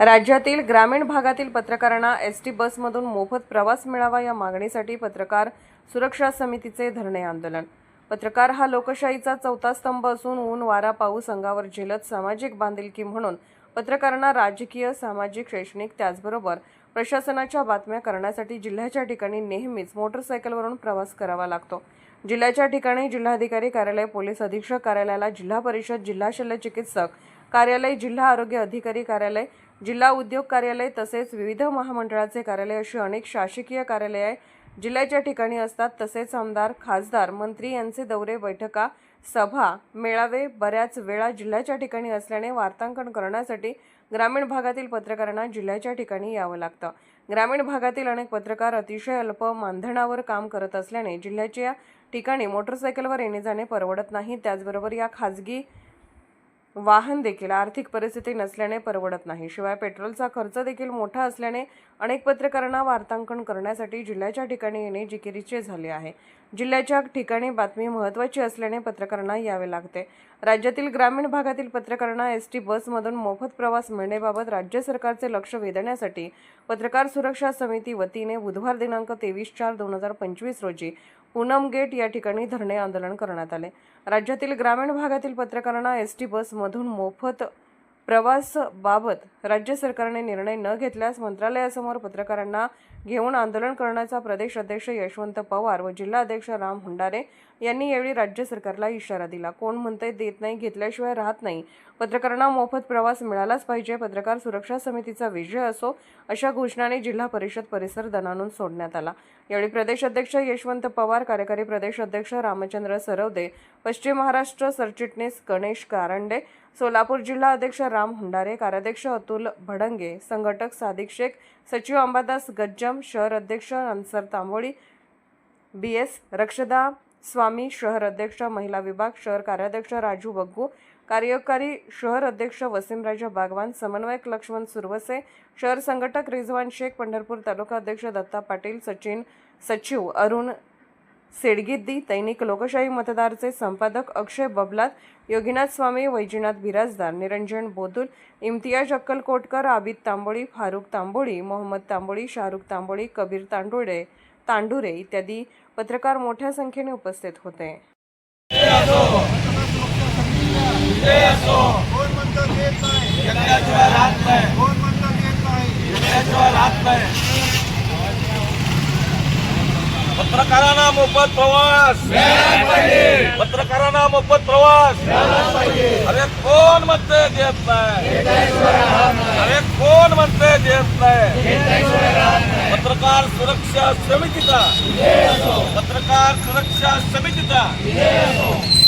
राज्यातील ग्रामीण भागातील पत्रकारांना एस टी बसमधून मोफत प्रवास मिळावा या मागणीसाठी पत्रकार सुरक्षा समितीचे धरणे आंदोलन. पत्रकार हा लोकशाहीचा चौथा स्तंभ असून ऊन वारा पाऊस अंगावर झेलत सामाजिक बांधिलकी म्हणून पत्रकारांना राजकीय सामाजिक शैक्षणिक त्याचबरोबर प्रशासनाच्या बातम्या करण्यासाठी जिल्ह्याच्या ठिकाणी नेहमीच मोटरसायकलवरून प्रवास करावा लागतो. जिल्ह्याच्या ठिकाणी जिल्हाधिकारी कार्यालय पोलीस अधीक्षक कार्यालयाला जिल्हा परिषद जिल्हा शल्य चिकित्सक कार्यालय जिल्हा आरोग्य अधिकारी कार्यालय जिल्हा उद्योग कार्यालय तसेच विविध महामंडळाचे कार्यालय अशी अनेक शासकीय कार्यालये जिल्ह्याच्या ठिकाणी असतात तसेच आमदार खासदार मंत्री यांचे दौरे बैठका सभा मेळावे बऱ्याच वेळा जिल्ह्याच्या ठिकाणी असल्याने वार्तांकन करण्यासाठी ग्रामीण भागातील पत्रकारांना जिल्ह्याच्या ठिकाणी यावं लागतं. ग्रामीण भागातील अनेक पत्रकार अतिशय अल्प मानधनावर काम करत असल्याने जिल्ह्याच्या ठिकाणी मोटरसायकलवर येणे जाणे परवडत नाही. त्याचबरोबर या खाजगी वाहन देखील आर्थिक परिस्थिती नसल्याने परवडत नाही. शिवाय पेट्रोलचा खर्च देखील मोठा असल्याने अनेक पत्रकारांना वार्तांकन करण्यासाठी जिल्ह्याच्या ठिकाणी येणे जिकिरीचे झाले आहे. जिल्ह्याच्या ठिकाणी बातमी महत्त्वाची असल्याने पत्रकारांना यावे लागते. राज्यातील ग्रामीण भागातील पत्रकारांना एस टी बसमधून मोफत प्रवास मिळण्याबाबत राज्य सरकारचे लक्ष वेधण्यासाठी पत्रकार सुरक्षा समिती वतीने बुधवार दिनांक तेवीस चार दोन हजार पंचवीस रोजी पूनम गेट या ठिकाणी धरणे आंदोलन करण्यात आले. राज्यातील ग्रामीण भागातील पत्रकारांना एस टी बसमधून मोफत प्रवासबाबत राज्य सरकारने निर्णय न घेतल्यास मंत्रालयासमोर पत्रकारांना घेऊन आंदोलन करण्याचा प्रदेश अध्यक्ष यशवंत पवार व जिल्हा अध्यक्ष राम हुंडारे यांनी यावेळी राज्य सरकारला इशारा दिला. कोण म्हणतंय देत नाही घेतल्याशिवाय राहत नाही. पत्रकारांना मोफत प्रवास मिळालाच पाहिजे. पत्रकार सुरक्षा समितीचा विजय असो अशा घोषणाने जिल्हा परिषद परिसर दणानून सोडण्यात आला. यावेळी प्रदेश अध्यक्ष यशवंत पवार कार्यकारी प्रदेश अध्यक्ष रामचंद्र सरवदे पश्चिम महाराष्ट्र सरचिटणीस गणेश कारंडे सोलापूर जिल्हा अध्यक्ष राम हुंडारे कार्याध्यक्ष अतुल भडंगे संघटक सादिक शेख सचिव अंबादास गज्जम शहर अध्यक्ष अन्सर तांबोळी बी एस रक्षदा स्वामी शहर अध्यक्ष महिला विभाग शहर कार्याध्यक्ष राजू बग्गू कार्यकारी शहर अध्यक्ष वसीमराजा बागवान समन्वयक लक्ष्मण सुरवसे शहर संघटक रिझवान शेख पंढरपूर तालुका अध्यक्ष दत्ता पाटील सचिन सचिव अरुण सेडगिद्दी दैनिक लोकशाही मतदारचे संपादक अक्षय बबलात योगीनाथ स्वामी वैजनाथ बिराजदार निरंजन बोदुल इम्तियाज अक्कलकोटकर आबिद तांबोळी फारुख तांबोळी मोहम्मद तांबोळी शाहरुख तांबोळी कबीर तांडुळे तांडुरे इत्यादी पत्रकार मोठ्या संख्येने उपस्थित होते. कोण म्हणतं देत नाही कोण म्हणतं देत नाही पत्रकारांना मोफत प्रवास. पत्रकारांना मोफत प्रवास. अरे कोण म्हणते देत नाही? अरे कोण म्हणते देत नाही? पत्रकार सुरक्षा समितीचा. पत्रकार सुरक्षा समितीचा.